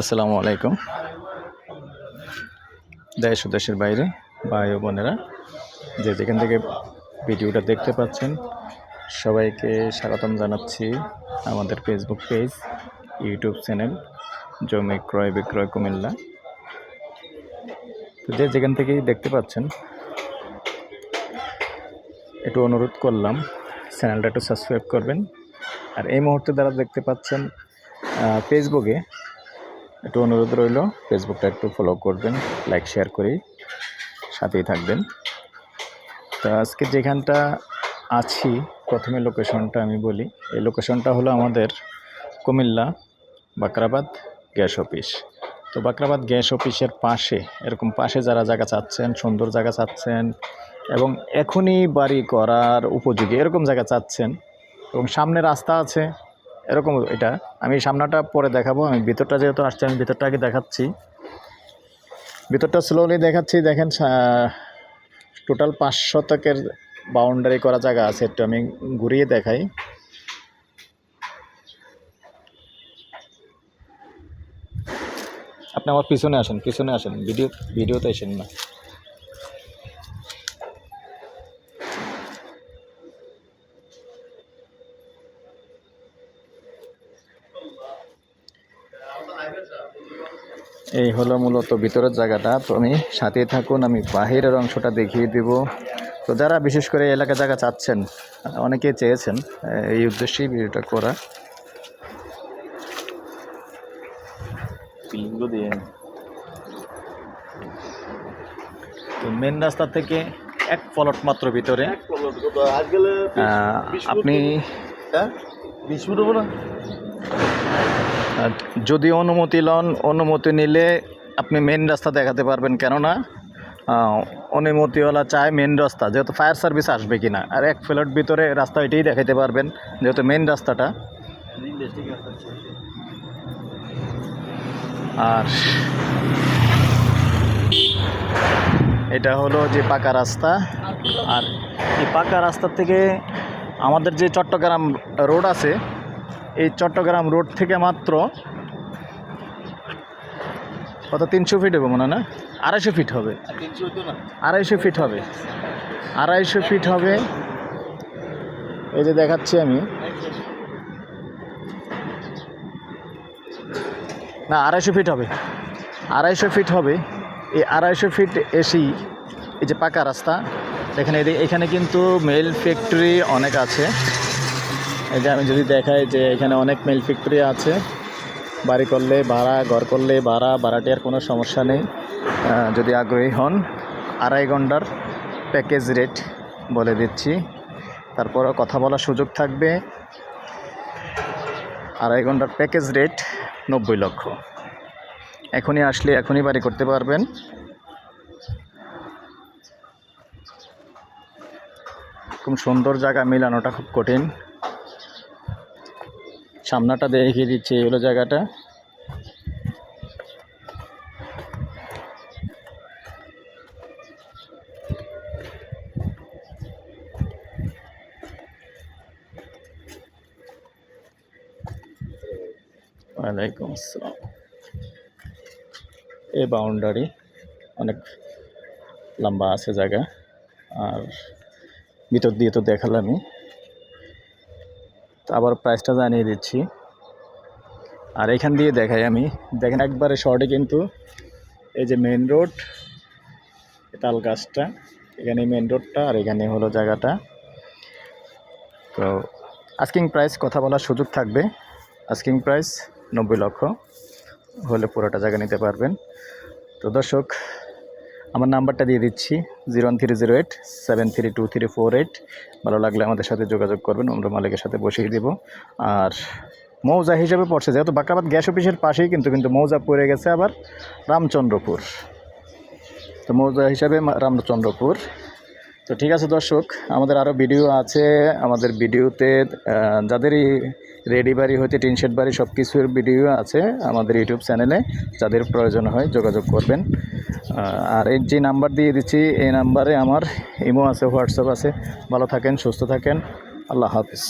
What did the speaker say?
আসসালামু আলাইকুম। দেশ ও দেশের বাইরে ভাই ও বোনেরা, যে যেখান থেকে ভিডিওটা দেখতে পাচ্ছেন, সবাইকে স্বাগতম জানাচ্ছি আমাদের ফেসবুক পেজ ইউটিউব চ্যানেল জমি ক্রয় বিক্রয় কুমিল্লা। তো যে যেখান থেকেই দেখতে পাচ্ছেন, একটু অনুরোধ করলাম চ্যানেলটা একটু সাবস্ক্রাইব করবেন। আর এই মুহূর্তে দ্বারা দেখতে পাচ্ছেন ফেসবুকে একটু অনুরোধ রইল ফেসবুকটা একটু ফলো করবেন লাইক শেয়ার করে, সাথেই থাকবেন। তো আজকে যেখানটা আছি, প্রথমে লোকেশনটা আমি বলি। এই লোকেশনটা হলো আমাদের কুমিল্লা বাকরাবাদ গ্যাস অফিস। তো বাকরাবাদ গ্যাস অফিসের পাশে, এরকম পাশে যারা জায়গা চাচ্ছেন, সুন্দর জায়গা চাচ্ছেন, এবং এখনই বাড়ি করার উপযোগী এরকম জায়গা চাচ্ছেন, এবং সামনে রাস্তা আছে এরকম এটা। আমি সামনাটা পরে দেখাবো। আমি ভিতরটা যেহেতু আসছে, আমি ভিতরটা আগে দেখাচ্ছি। ভিতরটা স্লোলি দেখাচ্ছি। দেখেন টোটাল পাঁচ শতকের বাউন্ডারি করা জায়গা আছে। একটু আমি ঘুরিয়ে দেখাই। আপনি আমার পিছনে আসেন পিছনে আসেন। ভিডিও, ভিডিওতে আসেন না। এই হলো মূলত ভিতরের জায়গাটা। তো আমি সাথে থাকুন আমি বাহিরের অংশটা দেখিয়ে দিব। তো যারা বিশেষ করে এলাকা জায়গা চাচ্ছেন অনেকে চেয়েছেন এই উদ্দেশ্যেই ভিডিওটা করা। তো মেন রাস্তা থেকে এক পলট মাত্র ভিতরে। আপনি বিশ ফুট যদি অনুমতি লন, অনুমতি নিলে আপনি মেন রাস্তা দেখাতে পারবেন। কেননা অনুমতিওয়ালা চায় মেন রাস্তা, যেহেতু ফায়ার সার্ভিস আসবে কি না আর এক ফ্ল্যাট ভিতরে রাস্তা এটাই দেখাতে পারবেন, যেহেতু মেন রাস্তাটা। আর এটা হলো যে পাকা রাস্তা। আর এই পাকা রাস্তা থেকে আমাদের যে চট্টগ্রাম রোড আছে এই চট্টগ্রাম রোড থেকে মাত্র কত? তিনশো ফিট হবে মনে হয় না? আড়াইশো ফিট হবে। আড়াইশো ফিট হবে। আড়াইশো ফিট হবে। এই যে দেখাচ্ছি আমি। না, আড়াইশো ফিট হবে। আড়াইশো ফিট হবে। এই আড়াইশো ফিট এসেই এই যে পাকা রাস্তা। এখানে এখানে কিন্তু মেল ফ্যাক্টরি অনেক আছে। এই যে আমি যদি দেখাই যে এখানে অনেক মেল ফ্যাক্টরি আছে, বাড়ি করলে ভাড়া, ঘর করলে ভাড়া ভাড়াটিয়ার কোনো সমস্যা নেই। যদি আগ্রহী হন, আড়াই ঘণ্টার প্যাকেজ রেট বলে দিচ্ছি। তারপর কথা বলার সুযোগ থাকবে। আড়াই ঘণ্টার প্যাকেজ রেট নব্বই লক্ষ। এখনই আসলে এখনই বাড়ি করতে পারবেন। খুব সুন্দর জায়গা, মিলানোটা খুব কঠিন। সামনাটা দেখিয়ে দিচ্ছি এই হলো জায়গাটা। ওয়ালাইকুম আসসালাম। এ বাউন্ডারি অনেক লম্বা আছে জায়গা, আর ভিতর দিয়ে তো দেখালামই। তো আবার প্রাইসটা জানিয়ে দিচ্ছি। আর এখান দিয়ে দেখাই আমি। দেখেন একবারে শর্টে কিন্তু এই যে মেন রোড তাল গাছটা, এখানে মেন রোডটা আর এখানে হলো জায়গাটা। তো আস্কিং প্রাইস কথা বলার সুযোগ থাকবে। আস্কিং প্রাইস নব্বই লক্ষ হলে পুরোটা জায়গা নিতে পারবেন। তো দর্শক আমার নাম্বারটা দিয়ে দিচ্ছি, zero one three zero eight, seven three two three four eight. ভালো লাগলে আমাদের সাথে যোগাযোগ করবেন, আমরা মালিকের সাথে বসিয়ে দেবো। আর মৌজা হিসেবে পড়ছে, যেহেতু বাঁকাবাদ গ্যাস অফিসের পাশেই, কিন্তু কিন্তু মৌজা পড়ে গেছে আবার রামচন্দ্রপুর। তো মৌজা হিসাবে রামচন্দ্রপুর। তো ঠিক আছে দর্শক, আমাদের আরও ভিডিও আছে। আমাদের ভিডিওতে যাদেরই রেডি বাড়ি হইতে টিনশেড বাড়ি সব কিছুর ভিডিও আছে আমাদের ইউটিউব চ্যানেলে যাদের প্রয়োজন হয় যোগাযোগ করবেন। আর এই যে নাম্বার দিয়ে দিচ্ছি, এই নাম্বারে আমার ইমো আছে হোয়াটসঅ্যাপ আছে। ভালো থাকেন, সুস্থ থাকেন। আল্লাহ হাফিজ।